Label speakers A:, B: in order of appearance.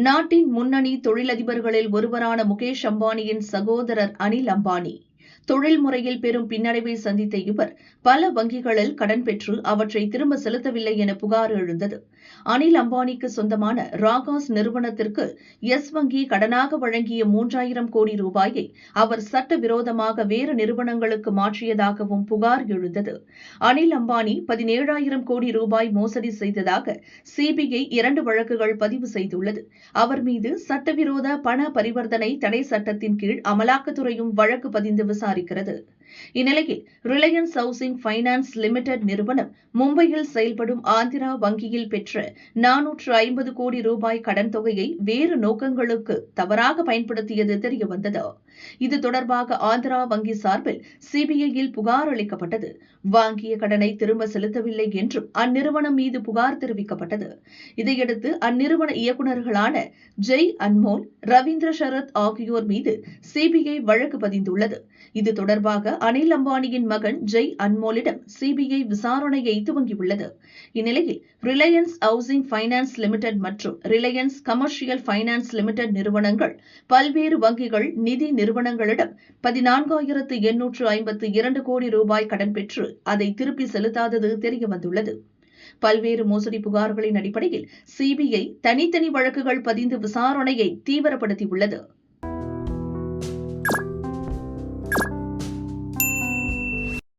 A: நாட்டின் முன்னணி தொழிலதிபர்களில் ஒருவரான முகேஷ் அம்பானியின் சகோதரர் அனில் அம்பானி. தொழில் முறையில் பெரும் பின்னடைவை சந்தித்த இவர் பல வங்கிகளில் கடன் பெற்று அவற்றை திரும்ப செலுத்தவில்லை என புகார் எழுந்தது. அனில் அம்பானிக்கு சொந்தமான ராகாஸ் நிறுவனத்திற்கு எஸ் வங்கி கடனாக வழங்கிய மூன்றாயிரம் கோடி ரூபாயை அவர் சட்டவிரோதமாக வேறு நிறுவனங்களுக்கு மாற்றியதாகவும் புகார் எழுந்தது. அனில் அம்பானி பதினேழாயிரம் கோடி ரூபாய் மோசடி செய்ததாக சிபிஐ இரண்டு வழக்குகள் பதிவு செய்துள்ளது. அவர் மீது சட்டவிரோத பண பரிவர்த்தனை தடை சட்டத்தின் கீழ் அமலாக்கத்துறையும் வழக்கு பதிந்து விசாரிக்கிறது இந்நிலையில் ரிலையன்ஸ் ஹவுசிங் ஃபைனான்ஸ் லிமிடெட் நிறுவனம் மும்பையில் செயல்படும் ஆந்திரா வங்கியில் பெற்ற நானூற்று ஐம்பது கோடி ரூபாய் கடன் தொகையை வேறு நோக்கங்களுக்கு தவறாக பயன்படுத்தியது தெரியவந்தது இது தொடர்பாக ஆந்திரா வங்கி சார்பில் சிபிஐயில் புகார் அளிக்கப்பட்டது. வாங்கிய கடனை திரும்ப செலுத்தவில்லை என்றும் அந்நிறுவனம் மீது புகார் தெரிவிக்கப்பட்டது. இதையடுத்து அந்நிறுவன இயக்குநர்களான ஜெய் அன்மோல் ரவீந்திர சரத் ஆகியோர் மீது சிபிஐ வழக்கு பதிந்துள்ளது. இது தொடர்பாக அனில் அம்பானியின் மகன் ஜெய் அன்மோலிடம் சிபிஐ விசாரணையை துவங்கியுள்ளது. இந்நிலையில் ரிலையன்ஸ் ஹவுசிங் ஃபைனான்ஸ் லிமிடெட் மற்றும் ரிலையன்ஸ் கமர்ஷியல் ஃபைனான்ஸ் லிமிடெட் நிறுவனங்கள் பல்வேறு வங்கிகள் நிதி நிறுவனங்களிடம் பதினான்காயிரத்து எண்ணூற்று ஐம்பத்து இரண்டு கோடி ரூபாய் கடன் பெற்று அதை திருப்பி செலுத்தாதது தெரியவந்துள்ளது. பல்வேறு மோசடி புகார்களின் அடிப்படையில் சிபிஐ தனித்தனி வழக்குகள் பதிந்து விசாரணையை தீவிரப்படுத்தியுள்ளது.